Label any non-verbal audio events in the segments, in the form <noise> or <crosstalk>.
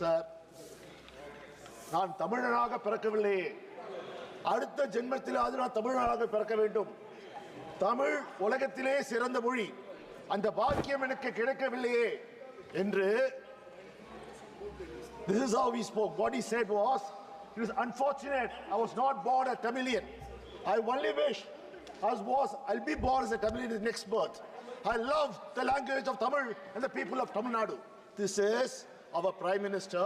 Sir நான் தமிழனாக பிறக்கவில்லையே அடுத்த ஜென்மத்திலாவது நான் தமிழனாக பிறக்க வேண்டும் தமிழ் உலகத்திலே சிறந்த மொழி அந்த பாக்கியம் எனக்கு கிடைக்கவில்லையே என்று This is how he spoke. What he said was, it was unfortunate I was not born a Tamilian. I only wish I was I'll be born as a Tamilian in the next birth. I love the language of Tamil and the people of Tamil Nadu. This is our Prime Minister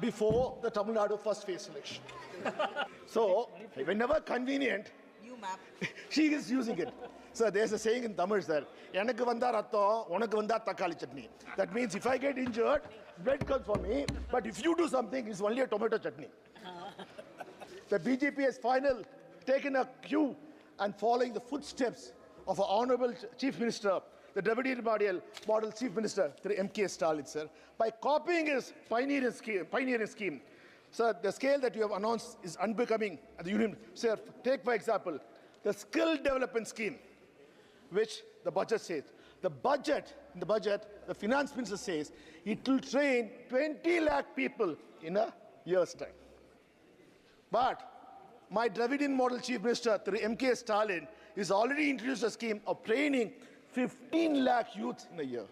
before the Tamil Nadu first phase election. <laughs> so, whenever convenient, You map. <laughs> she is using it. Sir, there's a saying in Tamil, sir. எனக்கு வந்தா ரத்தம் உனக்கு வந்தா தக்காளி chutney that means if I get injured blood comes for me but if you do something it's only a tomato chutney the BJP has final taken a cue and following the footsteps of our honorable chief minister the deputy model model chief minister MK Stalin sir by copying his pioneering scheme pioneering scheme sir the scale that you have announced is unbecoming at the union sir take for example the skill development scheme which the budget says. The budget, the budget, the finance minister says it will train 20 lakh people in a year's time. But my Dravidian model chief minister, MK Stalin, is already introduced a scheme of training 15 lakh youths in a year.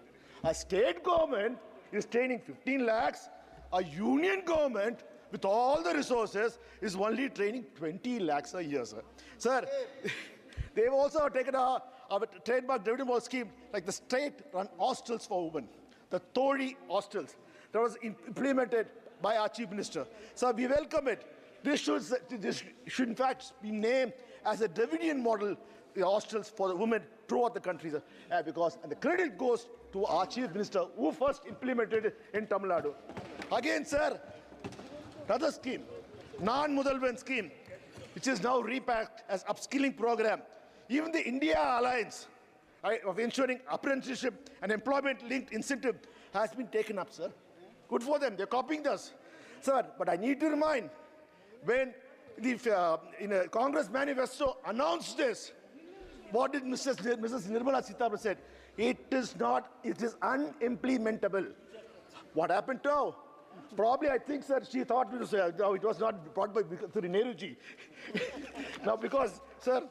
A state government is training 15 lakhs. A union government with all the resources is only training 20 lakhs a year, sir. Sir, <laughs> they've also taken a, a trademark model scheme like the state-run hostels for women, the Tori hostels that was implemented by our chief minister. So we welcome it. This should, this should in fact be named as a Dravidian model the hostels for the women throughout the country. Uh, because and the credit goes to our chief minister who first implemented it in Tamil Nadu. Again, sir, another scheme, non-Mudalvan scheme, which is now repacked as upskilling program. Even the India Alliance of ensuring apprenticeship and employment-linked incentive has been taken up, sir. Good for them. They're copying this, sir. But I need to remind, when the uh, in a Congress manifesto announced this, what did Mrs. Nir Mrs. Nirmala Sitaraman said? It is not, it is unimplementable. What happened now? Probably, I think, sir, she thought it was, uh, no, it was not brought by through Nehruji. <laughs> now, because, sir.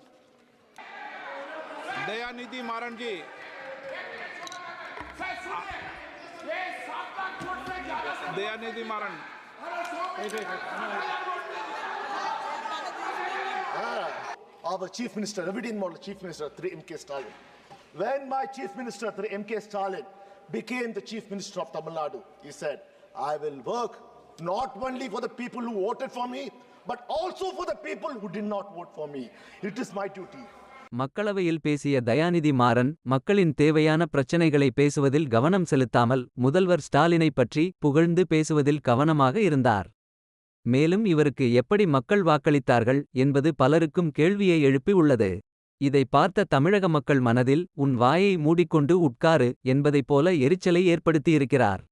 Dayanidhi Maranji. Dayanidhi Maran. Ah. Our chief minister, Dravidian model chief minister, through M.K. Stalin. When my chief minister, through M.K. Stalin, became the chief minister of Tamil Nadu, he said, I will work not only for the people who voted for me, but also for the people who did not vote for me. It is my duty. மக்களவையில் பேசிய தயாநிதி மாறன் மக்களின் தேவையான பிரச்சனைகளை பேசுவதில் கவனம் செலுத்தாமல் முதல்வர் ஸ்டாலினை பற்றி புகழ்ந்து பேசுவதில் கவனமாக இருந்தார் மேலும் இவருக்கு எப்படி மக்கள் வாக்களித்தார்கள் என்பது பலருக்கும் கேள்வியை எழுப்பி உள்ளது. இதை பார்த்த தமிழக மக்கள் மனதில் உன் வாயை மூடிக்கொண்டு உட்காரு என்பதைப் போல எரிச்சலை ஏற்படுத்தியிருக்கிறார்.